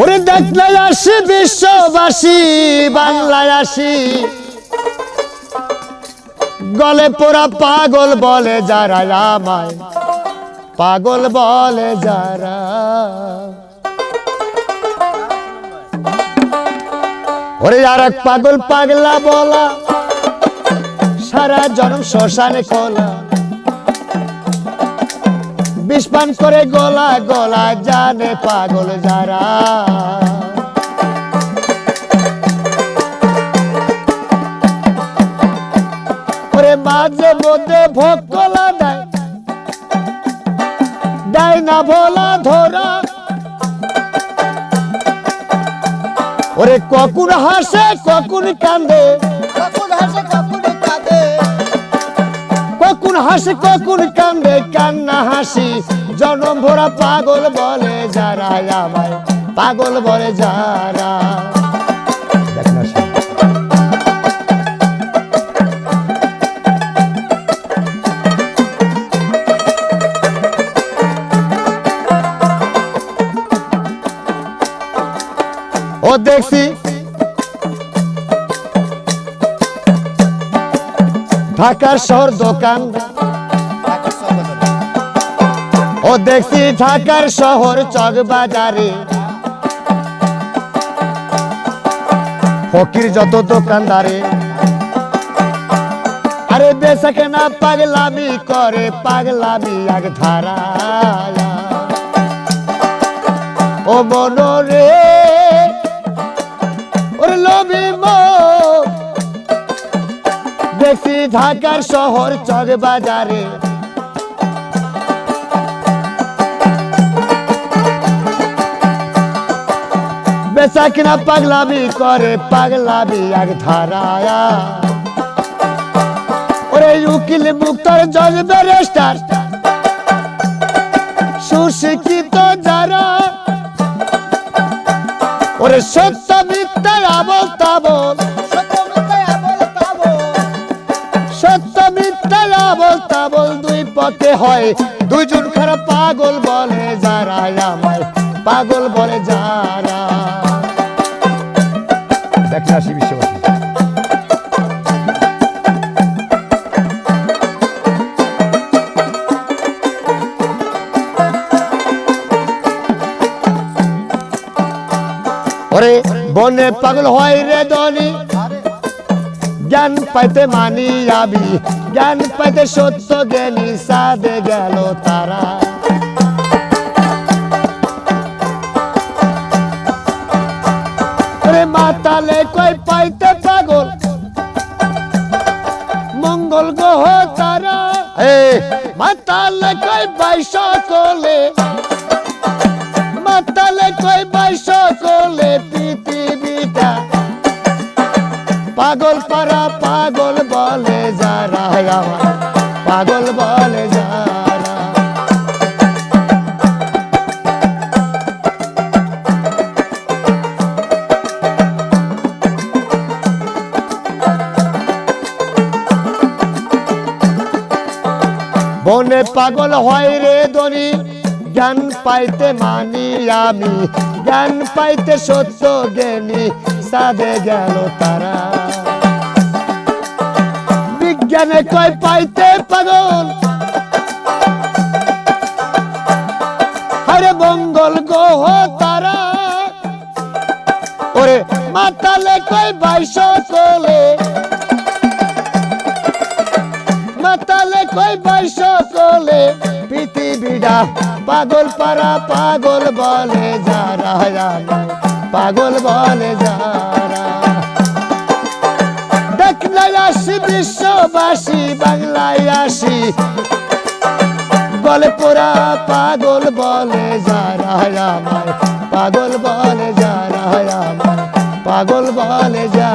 ওরে দেখলে আসি বিশ্ববাসী, বাংলায় আসি। গলে পোড়া পাগল বলে যারা আমায়, পাগল বলে যারা। ওরে আর পাগল পাগলা বলা, সারা জন্ম শ্মশানে বিষপান করে গলা গলা জানে পাগল যারা। ওরে মাঝে মধ্যে ভোগ কলা দেয়। দেয় না ভোলা ধরা। ওরে কখন হাসে কখন কান্দে। কখন হাসে কখন হাসি কখন কান্দে কান্না হাসি জনম ভরা পাগল বলে যারা আমায় পাগল বলে যারা। ও দেখছি ঢাকার শহর দোকান। ও দেখছি ঢাকার শহর চক বাজারে ফকির যত দোকানদারে। আরে বেচা কেনা পাগলামি করে, পাগলামি এক ধারা ও মনরে ঢাকার শহর চক বাজারে বেচা কিনা পাগলামি করে, পাগলামি এক ধারায়া। ওরে উকিল মুক্তার জজ ব্যারিস্টার সুশিক্ষিত যারা, ওরে সত্য মিথ্যার আবল আবল তাবল দুই পথে হয়। দুজন খারাপ পাগল বলে যারা আমায়। পাগল বলে যারা। দেখে আসি বিশ্ববাসী ওরে বনে পাগল হয় রে দনি আরে জ্ঞান পাইতে মানি যাবি জ্ঞান পাইতে সত্য জ্ঞানী সাদে গেল তারা। মাতালে কই পাইতে পাগল? মঙ্গল গ্রহ তারা। মাতালে কই বাইশ কোলে মাতালে কই বাইশ কোলে পৃথিবীটা পাগল পারা পাগল বলে যারা পাগল বলে বনে পাগল হয় রে দনি জ্ঞান পাইতে মানি আমি, জ্ঞান পাইতে সত্য জ্ঞানী, সাধে গেল তারা। বিজ্ঞানে কয় পাইতে পাগল। হরে মঙ্গল গ্রহ তারা। ওরে মাতালে কয় বাইশ কোলে মাতালে কই বাইশ কোলে পৃথিবীটা পাগল পারা পাগল বলে যারা পাগল বলে যারা। আসি বিশ্ববাসী, বাংলায় আসি। বলে পোরা পাগল বলে যারা আমায়। পাগল বলে যারা পাগল বলে যা